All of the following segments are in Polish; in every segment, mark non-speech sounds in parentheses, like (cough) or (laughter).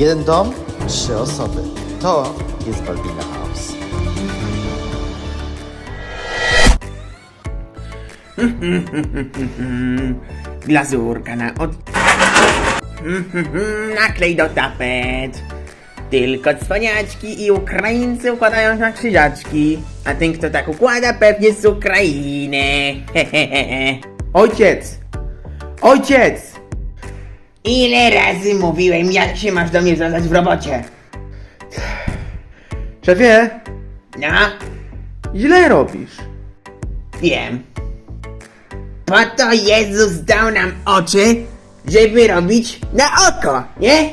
Jeden dom, trzy osoby. To jest Balbina House. (laughs) Glazurka na od... (laughs) Naklej do tapet. Tylko cwaniaczki i Ukraińcy układają na krzyżaczki. A ten, kto tak układa, pewnie z Ukrainy. (laughs) Ojciec! Ojciec! Ile razy mówiłem, jak się masz do mnie zwracać w robocie? Szefie, No, źle robisz. wiem. Po to Jezus dał nam oczy, żeby robić na oko, nie?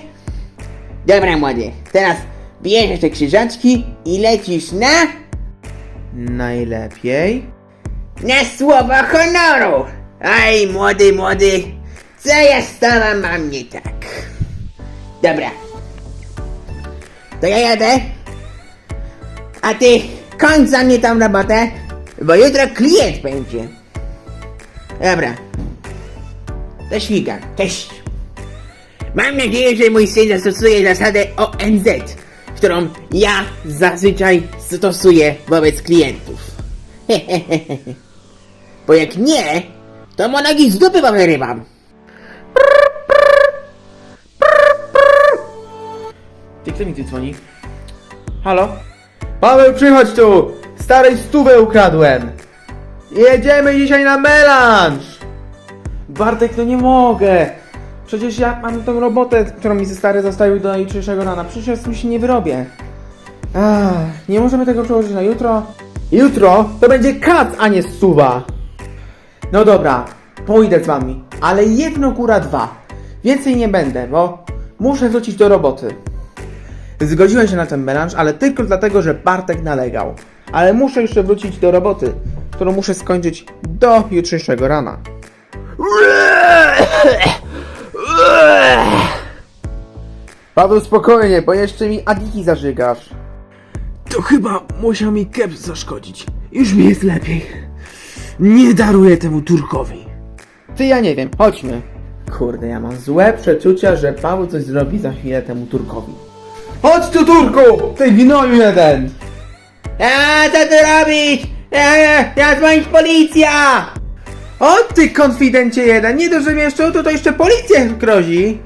Dobra, młody, teraz bierzesz te krzyżaczki i lecisz na... Najlepiej. na słowo honoru! Aj, młody, młody, co ja z mam nie tak? Dobra. To ja jadę. A ty kończ za mnie tą robotę, bo jutro klient będzie. Dobra. To śmigam. Cześć. Mam nadzieję, że mój syn zastosuje zasadę ONZ, którą ja zazwyczaj stosuję wobec klientów. Bo jak nie, to mu nogi z dupy. Ty kto mi tu dzwoni? Halo? Paweł, przychodź tu! Starej stówę ukradłem! Jedziemy dzisiaj na melanż! Bartek, no nie mogę! Przecież ja mam tą robotę, którą mi ze stary zostawił do jutrzejszego rana. Przecież ja mi się nie wyrobię. Ach, nie możemy tego przełożyć na jutro? Jutro to będzie kat, a nie stuwa! No dobra, pójdę z wami, ale jedno góra dwa. Więcej nie będę, bo muszę wrócić do roboty. Zgodziłem się na ten melanż, ale tylko dlatego, że Bartek nalegał. Ale muszę jeszcze wrócić do roboty, którą muszę skończyć do jutrzejszego rana. Paweł, spokojnie, bo jeszcze mi adiki zażygasz. To chyba musiał mi keps zaszkodzić. Już mi jest lepiej. Nie daruję temu Turkowi. Ty, ja nie wiem, chodźmy. Kurde, ja mam złe przeczucia, że Paweł coś zrobi za chwilę temu Turkowi. Chodź tu, Turku! Ty gnoju jeden! A co ty robisz? Ja, ja, dzwonić policja! O ty konfidencie jeden, nie dość, że mnie jeszcze to, to jeszcze policja grozi.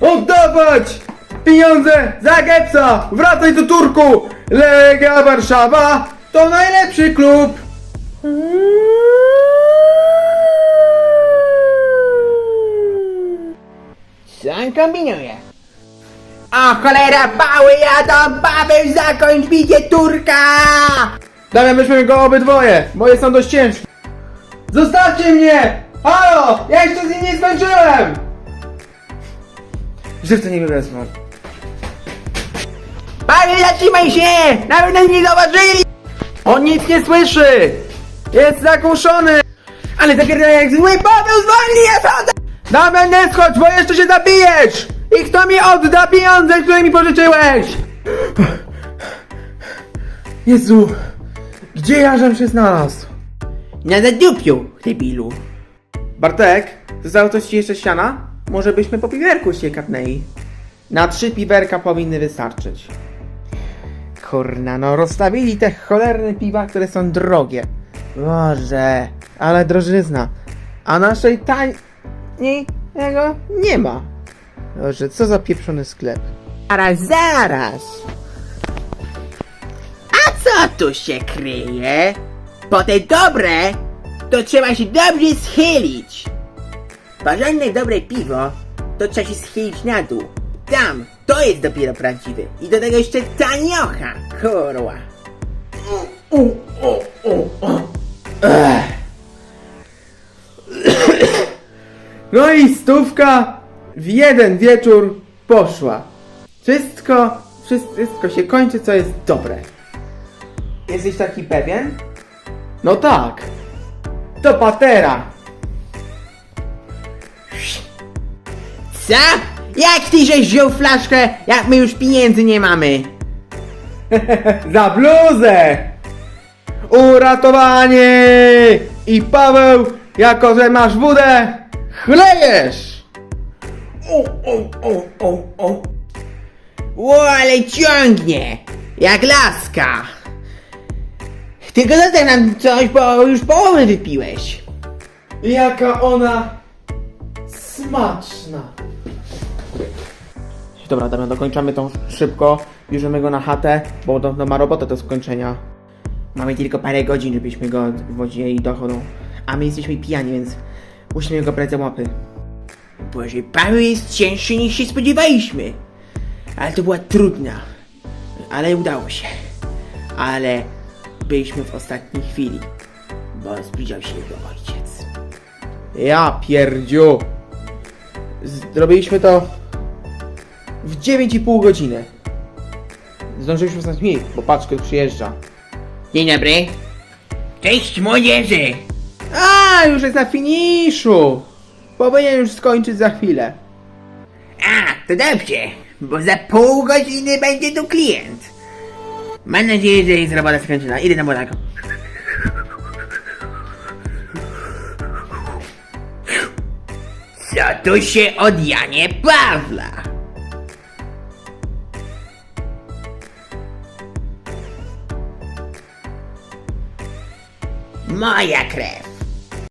Oddawać! Pieniądze za Gepsa! Wracaj do Turku! Legia Warszawa to najlepszy klub! Co on kombinuje? O cholera, bały jadą, Paweł zakończ bicie Turka! Damian, weźmy go obydwoje! Moje są dość ciężkie. Zostawcie mnie! Halo! Ja jeszcze z nim nie skończyłem! Żywce nie wezmą. Paweł, zatrzymaj się! Nawet nas nie zauważyli! On nic nie słyszy! Jest zagłuszony! Ale zapierdala jak zły Paweł zwolni, ja sądzę! Damian, nie schodź, bo jeszcze się zabijesz! I kto mi odda pieniądze, które mi pożyczyłeś? Jezu, gdzie ja żem się znalazł? Na zadupiu, debilu. Bartek, zostało coś ci jeszcze z siana? Może byśmy po piwerku się kapnęli? Na trzy piwerka powinny wystarczyć. Kurna, no rozstawili te cholerne piwa, które są drogie. Boże, ale drożyzna. A naszej taniej jego nie ma. Boże, co za pieprzony sklep. Zaraz, zaraz! A co tu się kryje? Po te dobre, to trzeba się dobrze schylić. Porządne dobre piwo, to trzeba się schylić na dół. Tam, to jest dopiero prawdziwe. I do tego jeszcze taniocha, kurwa. No i stówka w jeden wieczór poszła. Wszystko, wszystko się kończy, co jest dobre. Jesteś taki pewien? No tak. To patera. Co? Jak ty żeś wziął flaszkę, jak my już pieniędzy nie mamy? (laughs) Za bluzę! Uratowanie! I Paweł, jako że masz wódę, chlejesz! O, o, o, o, o. Ło, ale ciągnie! Jak laska! Tylko zostaw nam coś, bo już połowę wypiłeś. Jaka ona smaczna. Dobra, Damian, dokończamy to szybko. Bierzemy go na chatę, bo to, to ma robotę do skończenia. Mamy tylko parę godzin, żebyśmy go wozili do chodu. A my jesteśmy pijani, więc musimy go brać za łapy. Boże, Paweł jest cięższy niż się spodziewaliśmy. Ale to była trudna. Ale udało się. Ale byliśmy w ostatniej chwili, bo zbliżał się jego ojciec. Ja pierdziu. Zrobiliśmy to w 9,5 godziny. Zdążyliśmy wstać mniej, bo patrz, kto przyjeżdża. Dzień dobry. Cześć młodzieży! A, już jest na finiszu! Powinien już skończyć za chwilę. A, to dobrze, bo za pół godziny będzie tu klient. Mam nadzieję, że jest robota skończona. Idę na młodaku. Co tu się od Janie Pawla? Moja krew.